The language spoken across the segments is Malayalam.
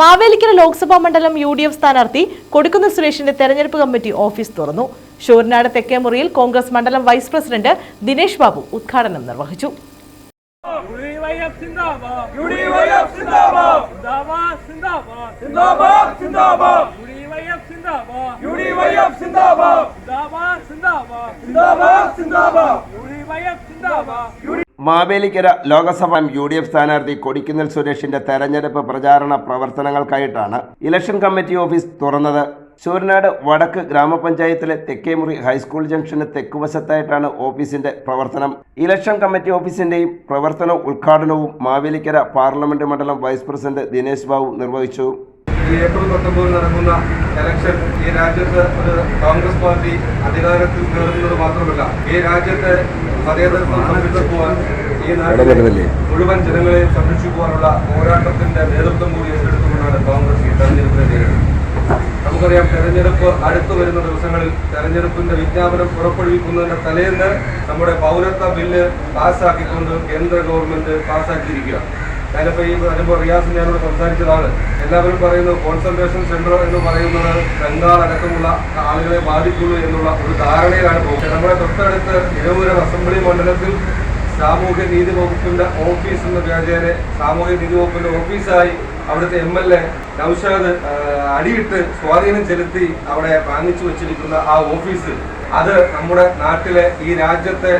മാവേലിക്കര ലോക്സഭാ മണ്ഡലം യു ഡി എഫ് സ്ഥാനാർത്ഥി കൊടിക്കുന്ന് സുരേഷിന്റെ തെരഞ്ഞെടുപ്പ് കമ്മിറ്റി ഓഫീസ് തുറന്നു. ഷൂർനാട് തെക്കേമുറിയിൽ കോൺഗ്രസ് മണ്ഡലം വൈസ് പ്രസിഡന്റ് ദിനേശ് ബാബു ഉദ്ഘാടനം നിർവഹിച്ചു. സിന്ദാബാദ്. സിന്ദാബാദ്. സിന്ദാബാദ് സിന്ദാബാദ്. Mavelikkara Lok Sabha U D F സ്ഥാനാർത്ഥി കൊടിക്കുന്നിൽ സുരേഷിന്റെ തെരഞ്ഞെടുപ്പ് പ്രചാരണ പ്രവർത്തനങ്ങൾക്കായിട്ടാണ് ഇലക്ഷൻ കമ്മിറ്റി ഓഫീസ് തുറന്നത്. ശൂരനാട് വടക്ക് ഗ്രാമപഞ്ചായത്തിലെ തെക്കേമുറി ഹൈസ്കൂൾ ജംഗ്ഷന് തെക്കുവശത്തായിട്ടാണ് ഓഫീസിന്റെ പ്രവർത്തനം. ഇലക്ഷൻ കമ്മിറ്റി ഓഫീസിന്റെയും പ്രവർത്തന ഉദ്ഘാടനവും മാവേലിക്കര പാർലമെന്റ് മണ്ഡലം വൈസ് പ്രസിഡന്റ് ദിനേശ് ബാബു നിർവഹിച്ചു. ഈ ഏപ്രിൽ പത്തൊമ്പതിൽ നടക്കുന്ന ഇലക്ഷൻ ഈ രാജ്യത്ത് ഒരു കോൺഗ്രസ് പാർട്ടി അധികാരത്തിൽ കയറുന്നത് മാത്രമല്ല ഈ രാജ്യത്തെ മതേതരത്വം സംരക്ഷിക്കുവാൻ ഈ നാട്ടിലെ മുഴുവൻ ജനങ്ങളെ സംരക്ഷിക്കുവാനുള്ള പോരാട്ടത്തിന്റെ നേതൃത്വം കൂടി ഏറ്റെടുത്തുകൊണ്ടാണ് കോൺഗ്രസ് ഈ തെരഞ്ഞെടുപ്പിനെ നേരിടുന്നത്. നമുക്കറിയാം തെരഞ്ഞെടുപ്പ് അടുത്തു വരുന്ന ദിവസങ്ങളിൽ തെരഞ്ഞെടുപ്പിന്റെ വിജ്ഞാപനം പുറപ്പെടുവിക്കുന്നതിന്റെ തലേന്ന് നമ്മുടെ പൗരത്വ ബില്ല് പാസ്സാക്കിക്കൊണ്ട് കേന്ദ്ര ഗവൺമെന്റ് പാസ്സാക്കിയിരിക്കുകയാണ്. ഞാനിപ്പോൾ ഈ വരുമ്പോൾ റിയാസ് ഞാനോട് സംസാരിച്ചതാണ്. എല്ലാവരും പറയുന്നത് കോൺസെൻട്രേഷൻ സെന്റർ എന്ന് പറയുന്നത് ബംഗാൾ അടക്കമുള്ള ആളുകളെ ബാധിക്കുള്ളൂ എന്നുള്ള ഒരു ധാരണയിലാണ് പോകുന്നത്. നമ്മുടെ തൊട്ടടുത്ത് ഇരവൂരം അസംബ്ലി മണ്ഡലത്തിൽ സാമൂഹ്യ നീതി വകുപ്പിന്റെ ഓഫീസ് എന്ന വ്യാജേന സാമൂഹ്യ നീതി വകുപ്പിന്റെ ഓഫീസായി അവിടുത്തെ എം എൽ എ നൌഷാദ് അടിയിട്ട് സ്വാധീനം ചെലുത്തി അവിടെ വാങ്ങിച്ചു വെച്ചിരിക്കുന്ന ആ ഓഫീസ് അത് നമ്മുടെ നാട്ടിലെ ഈ രാജ്യത്തെ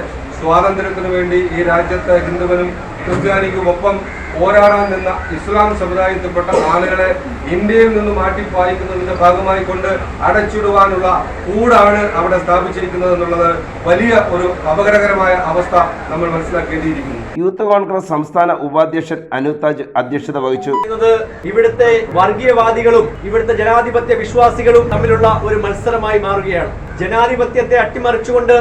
സ്വാതന്ത്ര്യത്തിന് വേണ്ടി ഈ രാജ്യത്തെ ഹിന്ദുവിനും ക്രിസ്ത്യാനിക്കും ഒപ്പം പോരാടാൻ നിന്ന ഇസ്ലാം സമുദായത്തിൽപ്പെട്ട ആളുകളെ ഇന്ത്യയിൽ നിന്ന് മാറ്റിപ്പായിക്കുന്നതിന്റെ ഭാഗമായി കൊണ്ട് അടച്ചിടുവാനുള്ള കൂടാണ് അവിടെ സ്ഥാപിച്ചിരിക്കുന്നത് എന്നുള്ളത് വലിയ ഒരു അപകടകരമായ അവസ്ഥ നമ്മൾ മനസ്സിലാക്കേണ്ടിയിരിക്കുന്നു. യൂത്ത് കോൺഗ്രസ് സംസ്ഥാന ഉപാധ്യക്ഷൻ അനുതാജ് അധ്യക്ഷത വഹിച്ചു. ഇവിടുത്തെ വർഗീയവാദികളും ഇവിടുത്തെ ജനാധിപത്യ വിശ്വാസികളും തമ്മിലുള്ള ഒരു മത്സരമായി മാറുകയാണ്. ജനാധിപത്യത്തെ അട്ടിമറിച്ചുകൊണ്ട്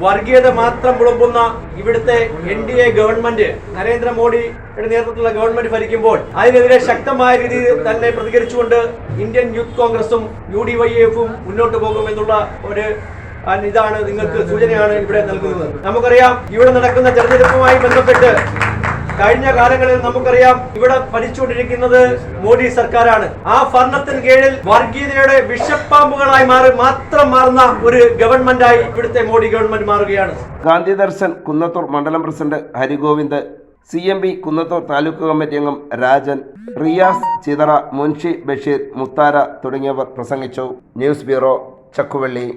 വർഗീയത മാത്രം പുളമ്പുന്ന ഇവിടുത്തെ എൻ ഡി എ ഗവൺമെന്റ് നരേന്ദ്രമോദിയുടെ നേതൃത്വത്തിലുള്ള ഗവൺമെന്റ് ഭരിക്കുമ്പോൾ അതിനെതിരെ ശക്തമായ രീതിയിൽ തന്നെ പ്രതികരിച്ചുകൊണ്ട് ഇന്ത്യൻ യൂത്ത് കോൺഗ്രസും യു ഡി വൈ എഫും മുന്നോട്ട് പോകുമെന്നുള്ള ഒരു ഇതാണ് നിങ്ങൾക്ക് സൂചനയാണ് ഇവിടെ നൽകുന്നത്. നമുക്കറിയാം ഇവിടെ നടക്കുന്ന തെരഞ്ഞെടുപ്പുമായി ബന്ധപ്പെട്ട് കഴിഞ്ഞ കാലങ്ങളിൽ നമുക്കറിയാം ഇവിടെ ഭരിച്ചുകൊണ്ടിരിക്കുന്നത് മോഡി സർക്കാരാണ്. ആ ഭരണത്തിന് കീഴിൽ വർഗീയതയുടെ വിഷപ്പാമ്പുകളായി മാറി മാത്രം മാറുന്ന ഒരു ഗവൺമെന്റായി ഇവിടുത്തെ മോഡി ഗവൺമെന്റ് മാറുകയാണ്. ഗാന്ധി ദർശൻ കുന്നത്തൂർ മണ്ഡലം president Harigovind C M P Kunnathur taluk committee അംഗം രാജൻ റിയാസ് ചിതറ മുൻഷി ബഷീർ മുത്താര തുടങ്ങിയവർ പ്രസംഗിച്ചു. News bureau Chakkuvalli.